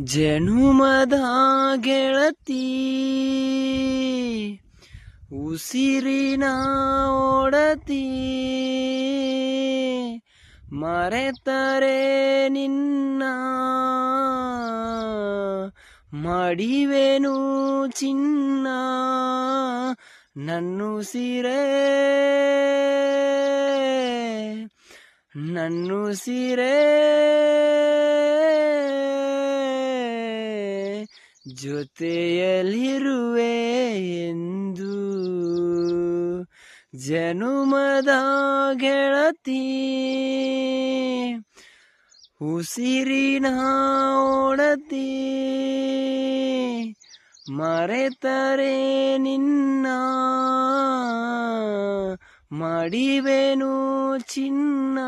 ಜನುಮದ ಗೆಳತಿ ಉಸಿರಿನ ಓಡತಿ ಮರೆತರೆ ನಿನ್ನ ಮಾಡಿವೆನು ಚಿನ್ನ ನನ್ನುಸಿರೇ ನನ್ನುಸಿರೇ. ಜೊತೆಯಲ್ಲಿರುವೆ ಎಂದು ಜನುಮದ ಗೆಳತಿ ಉಸಿರಿನ ಓಡತಿ ಮರೆತರೆ ನಿನ್ನ ಮಡಿವೆನು ಚಿನ್ನ.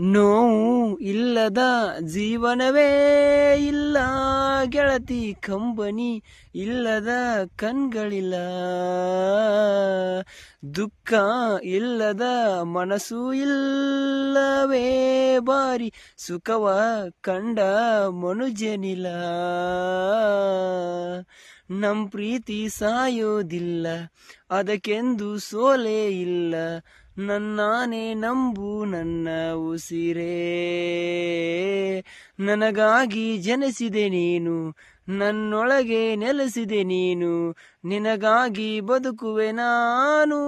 ನೋವು ಇಲ್ಲದ ಜೀವನವೇ ಇಲ್ಲ. ಗೆಳತಿ ಕಂಬನಿ ಇಲ್ಲದ ಕಣ್ಗಳಿಲ್ಲ. ದುಃಖ ಇಲ್ಲದ ಮನಸ್ಸು ಇಲ್ಲವೇ. ಬಾರಿ ಸುಖವ ಕಂಡ ಮನುಜನಿಲ್ಲ ನಮ್ ಪ್ರೀತಿ ಸಾಯೋದಿಲ್ಲ, ಅದಕ್ಕೆಂದು ಸೋಲೆ ಇಲ್ಲ. ನನ್ನಾನೇ ನಂಬು ನನ್ನ ಉಸಿರೇ. ನನಗಾಗಿ ಜನಿಸಿದೆ ನೀನು, ನನ್ನೊಳಗೆ ನೆಲೆಸಿದೆ ನೀನು, ನಿನಗಾಗಿ ಬದುಕುವೆ ನಾನು.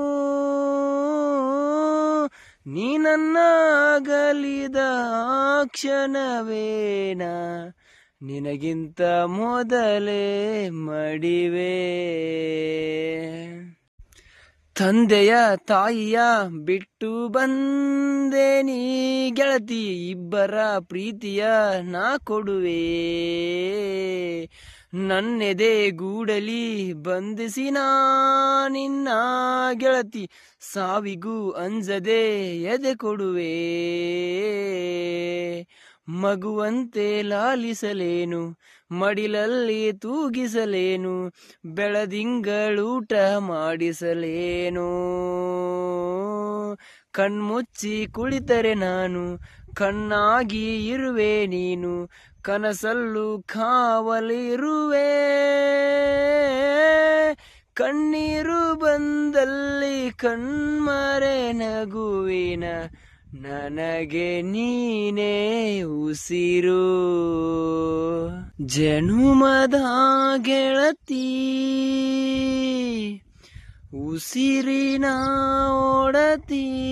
ನೀ ನನ್ನ ಅಗಲಿದ ಕ್ಷಣವೇನ? ನಿನಗಿಂತ ಮೊದಲೇ ಮಡಿವೆ. ತಂದೆಯ ತಾಯಿಯ ಬಿಟ್ಟು ಬಂದೆ ನೀ, ಗೆಳತಿ ಇಬ್ಬರ ಪ್ರೀತಿಯ ನಾ ಕೊಡುವೆ. ನನ್ನೆದೆ ಗೂಡಲಿ ಬಂಧಿಸಿ ನಾ ನಿನ್ನ ಗೆಳತಿ, ಸಾವಿಗೂ ಅಂಜದೆ ಎದೆ ಕೊಡುವೆ. ಮಗುವಂತೆ ಲಾಲಿಸಲೇನು, ಮಡಿಲಲ್ಲಿ ತೂಗಿಸಲೇನು, ಬೆಳದಿಂಗಳೂಟ ಮಾಡಿಸಲೇನು. ಕಣ್ಮುಚ್ಚಿ ಕುಳಿತರೆ ನಾನು, ಕಣ್ಣಾಗಿ ಇರುವೆ ನೀನು, ಕನಸಲ್ಲು ಕಾವಲಿರುವೆ ಕಣ್ಣೀರು ಬಂದಲ್ಲಿ ಕಣ್ಮರೆ ನಗುವಿನ ನನಗೆ ನೀನೇ ಉಸಿರು. ಜನುಮದ ಗೆಳತಿ. ಉಸಿರಿನ ಓಡತಿ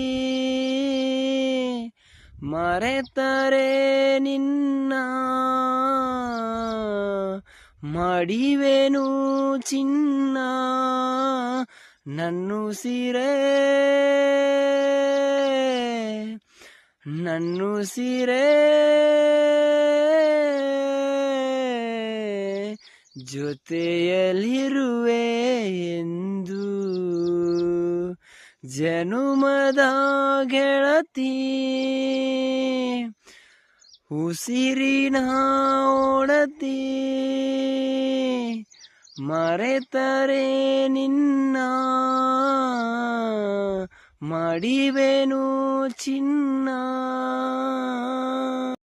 ಮರೆತರೆ ನಿನ್ನ. ಮಾಡಿವೆನು ಚಿನ್ನ. ನನ್ನುಸಿರೇ ನನ್ನುಸಿರೇ ಜೊತೆಯಲ್ಲಿರುವೆ ಎಂದು ಜನುಮದ ಗೆಳತಿ ಉಸಿರಿನ ಓಡತಿ ಮರೆತರೆ ನಿನ್ನ ಮಾಡಿವೆನು ಚಿನ್ನ.